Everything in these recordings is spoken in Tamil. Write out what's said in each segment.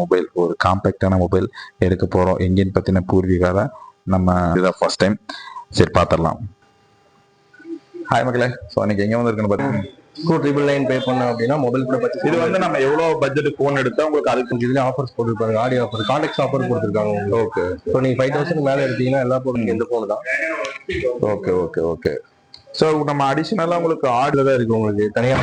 மொபைல் ஒரு காம்பேக்டான மொபைல் எடுக்க போகிறோம் எங்கேன்னு பற்றின பூர்வீகால நம்ம இதுதான் ஃபர்ஸ்ட் டைம் சரி பார்த்துடலாம் ஹாய் மக்களே. ஸோ அன்னைக்கு எங்கே வந்திருக்குன்னு பார்த்தீங்கன்னா டூ ட்ரிபிள் நைன் பே பண்ணோம் அப்படின்னா மொபைல் கூட பர்ச்சேஸ் இது வந்து நம்ம எவ்வளோ பட்ஜெட் ஃபோன் எடுத்தா உங்களுக்கு அதுக்கு கொஞ்சம் இதுல ஆஃபர்ஸ் போட்டுருப்பாங்க ஆடியோ ஆஃபர் கான்டாக்ட் ஆஃபர் கொடுத்துருக்காங்க உங்களுக்கு. ஓகே ஸோ நீங்க ஃபைவ் தௌசண்ட் மேல எடுத்தீங்கன்னா எல்லா பொருளும் எந்த ஃபோன் தான். ஓகே ஓகே ஓகே ஸோ நம்ம அடிஷனலாக உங்களுக்கு ஆர்டர் தான் இருக்கு உங்களுக்கு. தனியா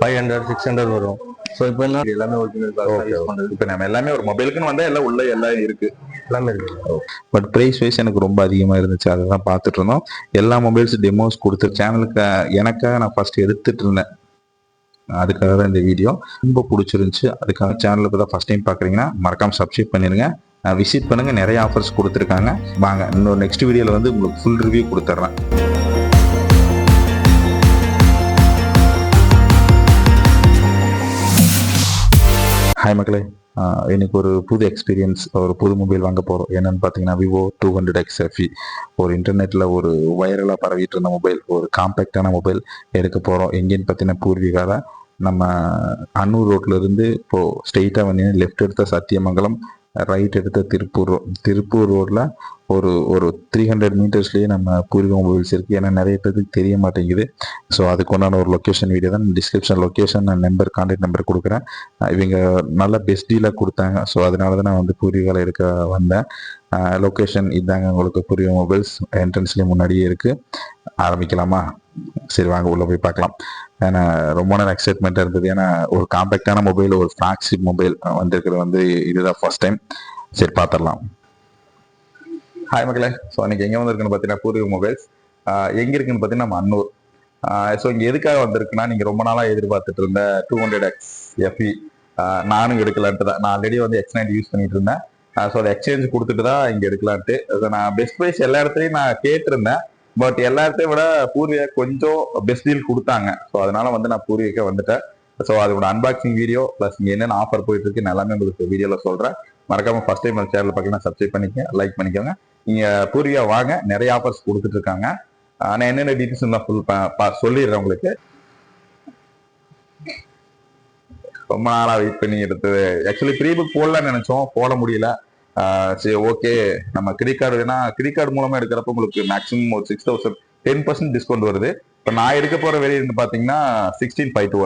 ஃபைவ் ஹண்ட்ரட் சிக்ஸ் ஹண்ட்ரட் வரும். ஸோ இப்போ என்ன எல்லாமே ஒரிஜினல் ஓகே இப்போ நம்ம எல்லாமே ஒரு மொபைலுக்குன்னு வந்தால் எல்லாம் உள்ள எல்லாம் இருக்கு. எல்லாமே இருக்கு. பட் ப்ரைஸ் வைஸ் எனக்கு ரொம்ப அதிகமாக இருந்துச்சு. அதை தான் பார்த்துட்டு இருந்தோம். எல்லா மொபைல்ஸ் டெமோஸ் கொடுத்து சேனலுக்கு எனக்காக நான் ஃபர்ஸ்ட் எடுத்துட்டு இருந்தேன். அதுக்காக தான் இந்த வீடியோ ரொம்ப பிடிச்சிருந்துச்சு. அதுக்காக சேனலுக்கு தான் ஃபர்ஸ்ட் டைம் பார்க்குறீங்கன்னா மறக்காம சப்ஸ்கிரைப் பண்ணிருங்க. விசிட் பண்ணுங்க. நிறைய ஆஃபர்ஸ் கொடுத்துருக்காங்க. வாங்க இன்னொரு நெக்ஸ்ட் வீடியோவில் வந்து உங்களுக்கு ஃபுல் ரிவ்யூ கொடுத்துட்றேன் ஹாய் மக்களே. எனக்கு இன்னைக்கு ஒரு புது எக்ஸ்பீரியன்ஸ் ஒரு புது மொபைல் வாங்க போகிறோம் என்னன்னு பார்த்தீங்கன்னா Vivo two hundred X FE ஒரு இன்டர்நெட்டில் ஒரு வைரலாக பரவிட்டு இருந்த மொபைல் ஒரு காம்பேக்டான மொபைல் எடுக்க போகிறோம் எங்கேன்னு பார்த்தீங்கன்னா பூர்வீகாவில் நம்ம அன்னூர் ரோட்லேருந்து இருந்து ஸ்ட்ரெயிட்டாக வந்தீங்கன்னா லெஃப்ட் எடுத்த சத்தியமங்கலம் ரைட் எடுத்த திருப்பூர் திருப்பூர் ரோடில் ஒரு ஒரு த்ரீ ஹண்ட்ரட் மீட்டர்ஸ்லேயே நம்ம பூர்வீக மொபைல்ஸ் இருக்குது ஏன்னா நிறைய பேருக்கு தெரிய மாட்டேங்குது. ஸோ அதுக்கு உண்டான ஒரு லொக்கேஷன் வீடியோ தான். டிஸ்கிரிப்ஷன் லொக்கேஷன் நான் நம்பர் கான்டாக்ட் நம்பர் கொடுக்குறேன் இவங்க நல்ல பெஸ்ட் டீலாக கொடுத்தாங்க. ஸோ அதனால தான் நான் வந்து பூர்வீகாவில் எடுக்க வந்தேன். லொக்கேஷன் இதாங்க உங்களுக்கு பூர்வீக மொபைல்ஸ் என்ட்ரன்ஸ்லேயே முன்னாடியே இருக்குது ஆரம்பிக்கலாமா? சரி வாங்க உள்ள போய் பார்க்கலாம். ஏன்னா ரொம்ப நேரம் எக்ஸைட்மெண்ட்டாக இருந்தது. ஏன்னா ஒரு காம்பேக்டான மொபைல் ஒரு ஃப்ளாக்ஷிப் மொபைல் வந்திருக்கிறது வந்து இதுதான் ஃபர்ஸ்ட் டைம் சரி பார்த்துடலாம். ஹாய் மக்களே. ஸோ அன்னைக்கு எங்கே வந்திருக்குன்னு பார்த்தீங்கன்னா பூர்வீக மொபைல்ஸ் எங்கே இருக்குன்னு பார்த்தீங்கன்னா நம்ம அன்னூர். ஸோ இங்கே எதுக்காக வந்திருக்குன்னா நீங்கள் ரொம்ப நாளாக எதிர்பார்த்துட்டு இருந்த டூ ஹண்ட்ரட் எக்ஸ் எஃப்இ நானும் எடுக்கலான்ட்டு தான். நான் ஆல்ரெடி வந்து எக்ஸ் நைன்டி யூஸ் பண்ணிட்டு இருந்தேன். ஸோ அதை எக்ஸ்சேஞ்ச் கொடுத்துட்டு தான் இங்கே எடுக்கலான்ட்டு. நான் பெஸ்ட் ப்ரைஸ் எல்லா இடத்துலையும் நான் கேட்டிருந்தேன். பட் எல்லாத்தையும் விட பூர்வியா கொஞ்சம் பெஸ்ட் டீல் கொடுத்தாங்க. ஸோ அதனால வந்து நான் பூர்விகா வந்துட்டேன். ஸோ அதோட அன்பாக்சிங் வீடியோ ப்ளஸ் இங்கே என்னென்ன ஆஃபர் போயிட்டு இருக்கு எல்லாமே உங்களுக்கு வீடியோவில் சொல்கிறேன் மறக்காம ஃபர்ஸ்ட் டைம் அந்த சேனல் பார்க்கலாம் சப்ஸ்கிரைப் பண்ணிக்க லைக் பண்ணிக்கோங்க. நீங்கள் பூர்வியா வாங்க நிறைய ஆஃபர்ஸ் கொடுத்துட்டு இருக்காங்க. நான் என்னென்ன டீட்டெயில்ஸ் நான் ஃபுல் சொல்லிடுறேன் உங்களுக்கு. ரொம்ப நாளாக வெயிட் பண்ணி எடுத்தது. ஆக்சுவலி ப்ரீ புக் போடலாம்னு நினச்சோம். போட முடியல. சரி ஓகே நம்ம கிரெடிட் கார்டு ஏன்னா கிரெடிட் கார்டு மூலமா எடுக்கிறப்ப உங்களுக்கு மேக்ஸிமம் ஒரு six thousand ten percent discount வருது. இப்போ நான் எடுக்க போற வெளியே பாத்தீங்கன்னா சிக்ஸ்டீன் ஃபைவ் டூ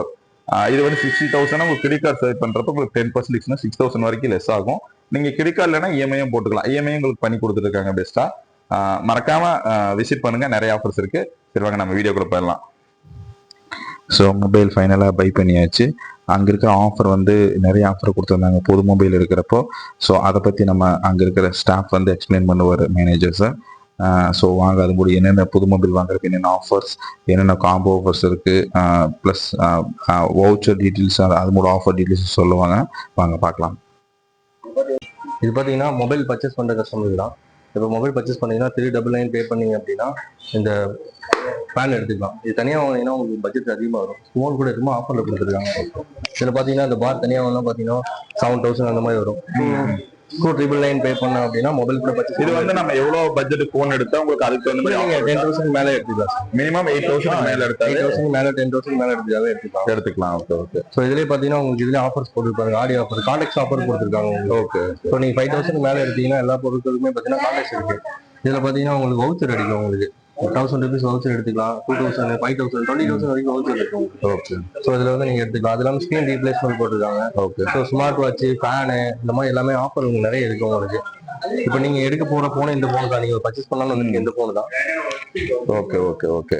இது வந்து சிக்ஸ்டி தௌசண்ட் உங்களுக்கு கிரெடிட் கார்டு சேவ் பண்றப்ப உங்களுக்கு டென் பர்சன்ட் சிக்ஸ் தௌசண்ட் வரைக்கும் லெஸ் ஆகும். நீங்க கிரெடிட் கார்டு இல்லைனா இஎம்ஐயும் போட்டுக்கலாம். இஎம்ஐ உங்களுக்கு பண்ணி கொடுத்துருக்காங்க பெஸ்ட்டா மறக்காம விசிட் பண்ணுங்க. நிறைய ஆஃபர்ஸ் இருக்கு. சரி வாங்க நம்ம வீடியோக்குள்ள போயிடலாம். ஸோ மொபைல் ஃபைனலாக பை பண்ணியாச்சு. அங்கே இருக்க ஆஃபர் வந்து நிறைய ஆஃபர் கொடுத்துருந்தாங்க. புது மொபைல் இருக்கிறப்போ. ஸோ அதை பற்றி நம்ம அங்கே இருக்கிற ஸ்டாஃப் வந்து எக்ஸ்பிளைன் பண்ணுவார் மேனேஜர்ஸை ஸோ வாங்க அது முடியும் என்னென்ன புது மொபைல் வாங்குறதுக்கு என்னென்ன ஆஃபர்ஸ் என்னென்ன காம்போ ஆஃபர்ஸ் இருக்குது ப்ளஸ் வவுச்சர் டீட்டெயில்ஸ் அது மூட ஆஃபர் டீட்டெயில்ஸ் சொல்லுவாங்க. வாங்க பார்க்கலாம். இது பார்த்தீங்கன்னா மொபைல் பர்ச்சேஸ் பண்ணுற கஸ்டமருக்கு தான். இப்போ மொபைல் பர்ச்சேஸ் பண்ணிங்கன்னா த்ரீ டபுள் நைன் பே பண்ணிங்க அப்படின்னா இந்த பேன் எடுத்துக்கலாம். இது தனியாக வாங்கினீங்கன்னா உங்களுக்கு பட்ஜெட் அதிகமாக வரும். ஃபோன் கூட இருக்குமோ ஆஃபரில் கொடுத்துருக்காங்க. இதில் பார்த்தீங்கன்னா இந்த பார் தனியாக வாங்கினா பார்த்தீங்கன்னா செவன் தௌசண்ட் அந்த மாதிரி வரும். டூ ட்ரிபிள் நைன் பே பண்ண அப்படின்னா மொபைல் கூட பர்ச்சேஸ் இது வந்து நம்ம எவ்வளோ பட்ஜெட் ஃபோன் எடுத்தா உங்களுக்கு அதுக்கு தகுந்த நீங்கள் மாதிரி டென் தௌசண்ட் மேலே எடுத்துக்கலாம் மினிமம் எயிட் தௌசண்ட் மேலே எயிட் எடுத்தாலே தௌசண்ட் மேலே டென் தௌசண்ட் மேலே எடுத்துக்காவே எடுத்துக்கலாம். எடுத்துக்கலாம் ஓகே ஓகே ஸோ இதுலேயே பார்த்தீங்கன்னா உங்களுக்கு இதுலேயே ஆஃபர்ஸ் போட்டுருப்பாங்க. ஆடியோ ஆஃபர் கான்டாக்ட் ஆஃபர் கொடுத்துருக்காங்க உங்களுக்கு. ஓகே ஸோ நீங்கள் ஃபைவ் தௌசண்ட் மேலே எடுத்தீங்கன்னா எல்லா பொருட்களுக்குமே பார்த்தீங்கன்னா கான்டாக்ட் இருக்கு. இதில் பார்த்தீங்கன்னா உங்களுக்கு வவுச்சர் அடிக்கும் உங்களுக்கு. தௌசண்ட் ருபீஸ் வவுச்சர் எடுத்துக்கலாம். Two thousand five thousand twenty thousand வரைக்கும் வவுச்சர் இருக்கு உங்களுக்கு ஓகே ஸோ இதில் வந்து நீங்கள் எடுத்துக்கலாம். அது இல்லாமல் ஸ்க்ரீன் ரீப்ளேஸ்மெண்ட் போட்டிருக்காங்க. Okay so smart watch fan இந்த மாதிரி எல்லாமே ஆஃபர் உங்களுக்கு நிறைய இருக்கு உங்களுக்கு. இப்போ நீங்கள் எடுக்க போகிற ஃபோன் இந்த ஃபோன் தான்? நீங்கள் பர்ச்சேஸ் பண்ணாலும் வந்து இந்த ஃபோன் தான்? ஓகே ஓகே ஓகே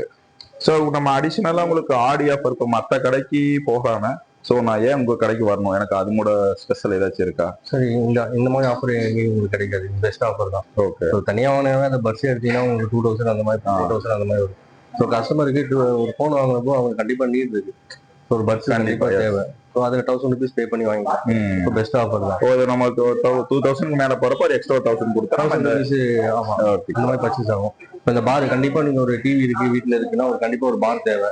ஸோ நம்ம அடிஷனலாக உங்களுக்கு ஆடி ஆஃபர் இப்போ மற்ற கடைக்கு போகாம ஸோ நான் ஏன் உங்க கடைக்கு வரணும்? எனக்கு அது கூட ஸ்பெஷல் ஏதாச்சும் இருக்கா? சரி இந்த இந்த மாதிரி ஆஃபர் எங்கேயும் உங்களுக்கு கிடைக்காது. பெஸ்ட் ஆஃபர் தான். ஓகே ஸோ தனியாக வாங்கினா அந்த பஸ் எடுத்தீங்கன்னா உங்களுக்கு டூ தௌசண்ட் அந்த மாதிரி ஃபோர் தௌசண்ட் அந்த மாதிரி வரும். ஸோ கஸ்டமருக்கு ஒரு ஃபோன் வாங்குறப்போ அவங்க கண்டிப்பா நீட் இருக்கு. ஒரு பட்ஸ் கண்டிப்பா, கண்டிப்பா yes. தேவை. ஸோ அதில் தௌசண்ட் ருபீஸ் பே பண்ணி வாங்கிக்கலாம். ஸோ பெஸ்ட் ஆஃபர் தான். ஒரு நமக்கு டூ தௌசண்ட் மேல போறப்ப ஒரு எக்ஸ்ட்ரா தௌசண்ட் கொடுத்தா தௌசண்ட் ருபீஸ் ஆமா. இந்த மாதிரி பர்ச்சேஸ் ஆகும். இப்போ இந்த பார் கண்டிப்பா நீங்க ஒரு டிவி இருக்கு வீட்ல இருக்குன்னா ஒரு கண்டிப்பா ஒரு பார் தேவை.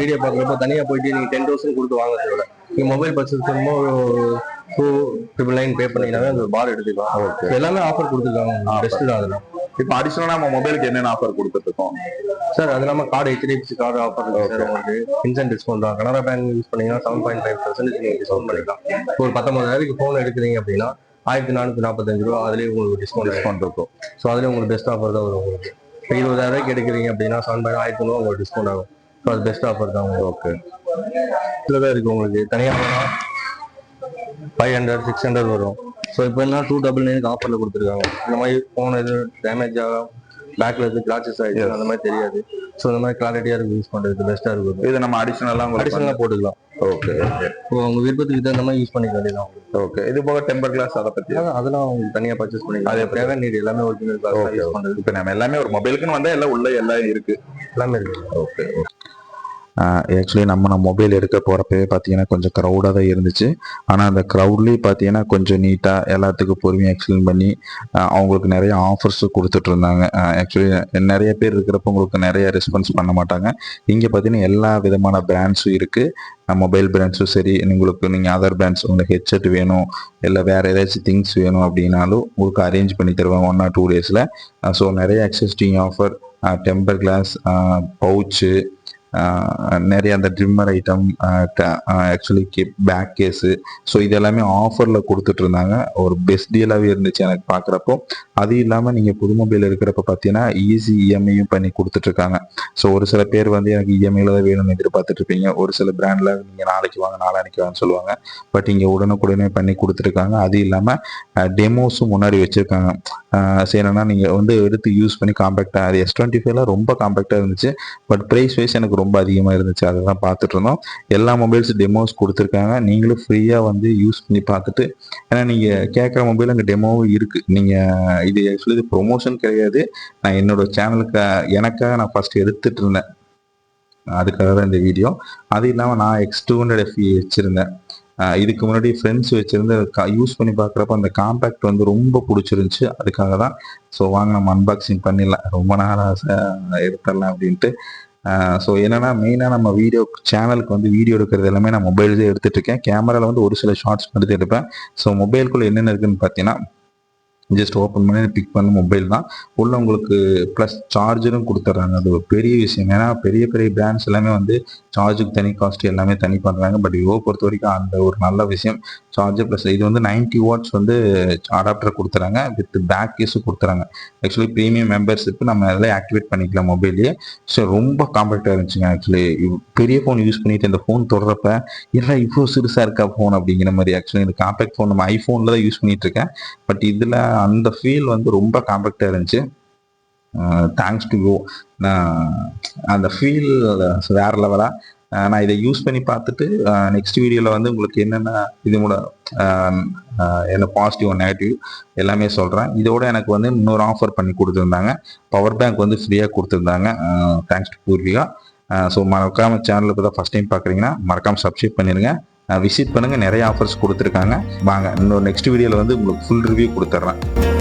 வீடியோ பார்க்குறப்ப தனியா போயிட்டு நீங்க டென் தௌசண்ட் கொடுத்து வாங்க தேவை. நீங்க மொபைல் பர்ச்சேஸ் பண்ணும்போது டூ ட்ரிபிள் நைன் பே பண்ணீங்கன்னாவே அந்த பார் எடுத்துக்கலாம். எல்லாமே ஆஃபர் கொடுத்துருக்காங்க. பெஸ்ட் தான் அதெல்லாம் இப்போ அடிஷனலா நம்ம மொபைலுக்கு என்னென்ன ஆஃபர் கொடுத்துட்டு இருக்கோம்? சார் அது இல்லாமல் கார்டு ஹெச்டிஎஃப்சி கார்டு ஆஃபர் இருக்கு சார் உங்களுக்கு இன்சென்ட் டிஸ்கவுண்ட் தான். கனரா பேங்க் யூஸ் பண்ணீங்கன்னா செவன் பாயிண்ட் ஃபைவ் பர்சன்டேஜ் நீங்கள் டிஸ்கவுண்ட் பண்ணிக்கலாம். ஒரு பத்தொன்பதாயிரத்துக்கு ஃபோன் எடுக்கிறீங்க அப்படின்னா ஆயிரத்தி நானூற்றி நாற்பத்தஞ்சு ரூபா அதுலேயே உங்களுக்கு டிஸ்கவுண்ட் டிஸ்கவுண்ட் இருக்கும். ஸோ அதுலேயே உங்களுக்கு பெஸ்ட் ஆஃபர் தான் வரும் உங்களுக்கு. இப்போ இருபதாயிரூவாய்க்கு எடுக்கிறீங்க அப்படின்னா செவன் பாயிண்ட் ஆயிரத்தி ரூபா உங்களுக்கு டிஸ்கவுண்ட் ஆகும். ஸோ அது பெஸ்ட் ஆஃபர் தான் உங்களுக்கு. இதில் தான் இருக்குது உங்களுக்கு. தனியாக ஃபைவ் ஹண்ட்ரட் சிக்ஸ் ஹண்ட்ரட் வரும். ஸோ இப்போ என்ன டூ டபுள் நைனுக்கு ஆஃபரில் கொடுத்துருக்காங்க. இந்த மாதிரி ஃபோன் எது டேமேஜ் ஆகும். பேக்கில் எது கிளாச்சஸ் ஆகிடுச்சு அந்த மாதிரி தெரியாது. ஸோ இந்த மாதிரி கிளாரிட்டியாக இருக்கு யூஸ் பண்ணுறது பெஸ்ட்டாக இருக்கும் இது நம்ம அடிஷனலா உங்களுக்கு அடிஷனலாக போட்டுக்கலாம். ஓகே ஓகே உங்க விருப்பத்துக்கு தகுந்த மாதிரி யூஸ் பண்ணிக்க வேண்டியதான் ஓகே இது போக டெம்பர் கிளாஸ் அதை பத்தி அதெல்லாம் உங்களுக்கு தனியாக பர்ச்சேஸ் பண்ணிக்கலாம். அதே தேவை நீட் எல்லாமே ஒரிஜினல் கிளாஸ் ஓகே யூஸ் பண்ணுறது இப்போ நம்ம எல்லாமே ஒரு மொபைலுக்குன்னு வந்தா எல்லாம் உள்ள எல்லாம் இருக்கு. எல்லாமே இருக்கு. ஓகே ஆக்சுவலி நம்ம நம்ம மொபைல் எடுக்க போகிறப்பவே பார்த்தீங்கன்னா கொஞ்சம் க்ரௌடாக தான் இருந்துச்சு. ஆனால் அந்த க்ரௌட்லேயே பார்த்தீங்கன்னா கொஞ்சம் நீட்டாக எல்லாத்துக்கும் பொறுமையாக எக்ஸ்பிளைன் பண்ணி அவங்களுக்கு நிறைய ஆஃபர்ஸும் கொடுத்துட்டு இருந்தாங்க. ஆக்சுவலி நிறைய பேர் இருக்கிறப்ப உங்களுக்கு நிறைய ரெஸ்பான்ஸ் பண்ண மாட்டாங்க. இங்கே பார்த்தீங்கன்னா எல்லா விதமான பிராண்ட்ஸும் இருக்குது மொபைல் பிராண்ட்ஸும் சரி உங்களுக்கு நீங்கள் அதர் பிராண்ட்ஸ் உங்களுக்கு ஹெட்செட் வேணும் இல்லை வேறு ஏதாச்சும் திங்ஸ் வேணும் அப்படின்னாலும் உங்களுக்கு அரேஞ்ச் பண்ணி தருவாங்க ஒன் ஆர் டூ டேஸில் ஸோ நிறைய existing offer temper glass pouch நிறைய அந்த trimmer item actually back case so இது எல்லாமே ஆஃபரில் கொடுத்துட்டு இருந்தாங்க. ஒரு பெஸ்ட் டீலாகவே இருந்துச்சு எனக்கு பார்க்குறப்போ அது இல்லாமல் நீங்கள் புது மொபைல் இருக்கிறப்ப பார்த்தீங்கன்னா ஈஸி இஎம்ஐயும் பண்ணி கொடுத்துட்ருக்காங்க ஸோ ஒரு சில பேர் வந்து எனக்கு இஎம்ஐயில் தான் வேணும்னு எதிர்பார்த்துட்டு இருப்பீங்க. ஒரு சில பிராண்டில் நீங்கள் நாளைக்கு வாங்க நாளானிக்கு வாங்கன்னு சொல்லுவாங்க. பட் இங்கே உடனுக்குடனே பண்ணி கொடுத்துருக்காங்க அது இல்லாமல் டெமோஸும் முன்னாடி வச்சுருக்காங்க. சரி நீங்கள் வந்து எடுத்து யூஸ் பண்ணி காம்பேக்டாக அது எஸ் டுவெண்ட்டி ஃபைவ்ல ரொம்ப காம்பேக்டாக இருந்துச்சு. பட் ப்ரைஸ் வைஸ் எனக்கு ரொம்ப அதிகமாக இருந்துச்சு. அதை தான் பார்த்துட்டு இருந்தோம். எல்லா மொபைல்ஸ் டெமோஸ் கொடுத்துருக்காங்க. நீங்களும் ஃப்ரீயாக வந்து யூஸ் பண்ணி பார்த்துட்டு ஏன்னா நீங்கள் கேட்குற மொபைல் அங்கே டெமோவும் இருக்குது நீங்கள் இது ஆக்சுவலி இது ப்ரொமோஷன் கிடையாது. நான் என்னோட சேனலுக்கு எனக்காக நான் ஃபஸ்ட்டு எடுத்துகிட்டு இருந்தேன். அதுக்காக தான் இந்த வீடியோ அது இல்லாமல் நான் எக்ஸ் டூ ஹண்ட்ரட் எஃப்இ வச்சுருந்தேன். இதுக்கு முன்னாடி ஃப்ரெண்ட்ஸ் வச்சுருந்து யூஸ் பண்ணி பார்க்குறப்ப அந்த காம்பேக்ட் வந்து ரொம்ப பிடிச்சிருந்துச்சு. அதுக்காக தான். ஸோ வாங்க நம்ம அன்பாக்சிங் பண்ணிடலாம். ரொம்ப நாள் ஆசை எடுத்துடலாம் அப்படின்ட்டு. ஸோ என்னென்னா மெயினாக நம்ம வீடியோ சேனலுக்கு வந்து வீடியோ எடுக்கிறது எல்லாமே நான் மொபைல்ஸே எடுத்துகிட்டு இருக்கேன். கேமராவில் வந்து ஒரு சில ஷார்ட்ஸ் எடுத்து எடுப்பேன். ஸோ மொபைலுக்குள்ள என்னென்ன இருக்குன்னு பார்த்தீங்கன்னா ஜஸ்ட் ஓப்பன் பண்ணி பிக் பண்ண மொபைல் தான். உள்ள உங்களுக்கு ப்ளஸ் சார்ஜரும் கொடுத்துட்றாங்க. அது ஒரு பெரிய விஷயம். ஏன்னா பெரிய பெரிய பிராண்ட்ஸ் எல்லாமே வந்து சார்ஜுக்கு தனி காஸ்ட் எல்லாமே தனி பண்ணுறாங்க. பட் விவோ பொறுத்த வரைக்கும் அந்த ஒரு நல்ல விஷயம். சார்ஜர் ப்ளஸ் இது வந்து 90 வாட்ஸ் வந்து அடாப்டர் கொடுத்துறாங்க. வித் பேக் கேஸும் கொடுத்துறாங்க. ஆக்சுவலி ப்ரீமியம் மெம்பர்ஷிப் நம்ம அதில் ஆக்டிவேட் பண்ணிக்கலாம் மொபைல்லையே ஸோ ரொம்ப காம்பேக்டாக இருந்துச்சுங்க ஆக்சுவலி பெரிய ஃபோன் யூஸ் பண்ணிட்டு இந்த ஃபோன் தொடரப்ப என்ன இவ்வளோ சிறுசாக இருக்கா ஃபோன் அப்படிங்கிற மாதிரி ஆக்சுவலி இந்த காம்பேக்ட் ஃபோன் நம்ம ஐஃபோனில் தான் யூஸ் பண்ணிட்டு இருக்கேன். பட் இதில் அந்த ஃபீல் வந்து ரொம்ப காம்பேக்டாக இருந்துச்சு. தேங்க்ஸ் டு யூ நான் அந்த ஃபீல் வேற லெவலாக நான் இதை யூஸ் பண்ணி பார்த்துட்டு நெக்ஸ்ட் வீடியோவில் வந்து உங்களுக்கு என்னென்ன இது கூட என்ன பாசிட்டிவ் நெகட்டிவ் எல்லாமே சொல்கிறேன் இதோட எனக்கு வந்து இன்னொரு ஆஃபர் பண்ணி கொடுத்துருந்தாங்க. பவர் பேங்க் வந்து ஃப்ரீயாக கொடுத்துருந்தாங்க. Thanks to Poorvika. ஸோ மறக்காம சேனல் இப்போ தான் ஃபஸ்ட் டைம் பார்க்குறீங்கன்னா மறக்காமல் சப்ஸ்கிரைப் பண்ணிடுங்க விசிட் பண்ணுங்கள் நிறைய ஆஃபர்ஸ் கொடுத்துருக்காங்க. வாங்க இன்னொரு நெக்ஸ்ட் வீடியோவில் வந்து உங்களுக்கு ஃபுல் ரிவ்யூ கொடுத்துட்றேன்